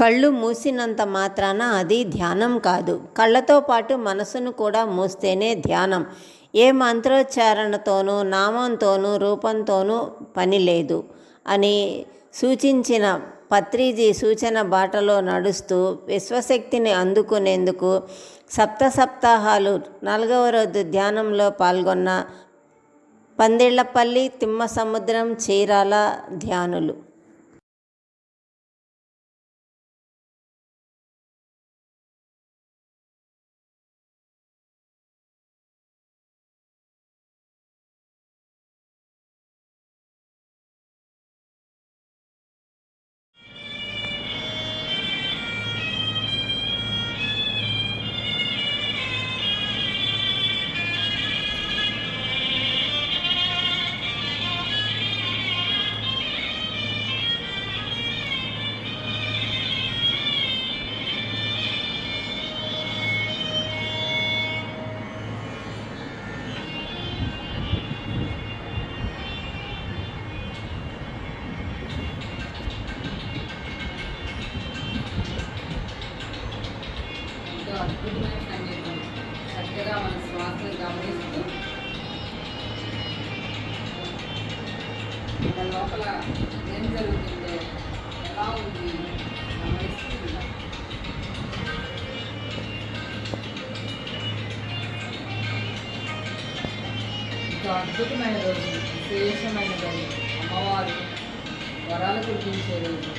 కళ్ళు మూసినంత మాత్రాన అది ధ్యానం కాదు. కళ్ళతో పాటు మనసును కూడా మూస్తేనే ధ్యానం. ఏ మంత్రోచ్చారణతోనూ నామంతోనూ రూపంతోనూ పని లేదు అని సూచించిన పత్రిజీ సూచన బాటలో నడుస్తూ విశ్వశక్తిని అందుకునేందుకు సప్త సప్తాహాలు నాలుగవ రోజు ధ్యానంలో పాల్గొన్న పందిళ్ళపల్లి తిమ్మసముద్రం చీరాల ధ్యానులు. ఎంతో అద్భుతమైన సంగీతం చక్కగా మన శ్వాసను గమనిస్తూ మన లోపల ఏం జరుగుతుందో ఎలా ఉంది గమనిస్తూ ఎంతో అద్భుతమైన రోజు విశేషమైన రోజు అమ్మవారు వరాలు కురిపించే రోజు.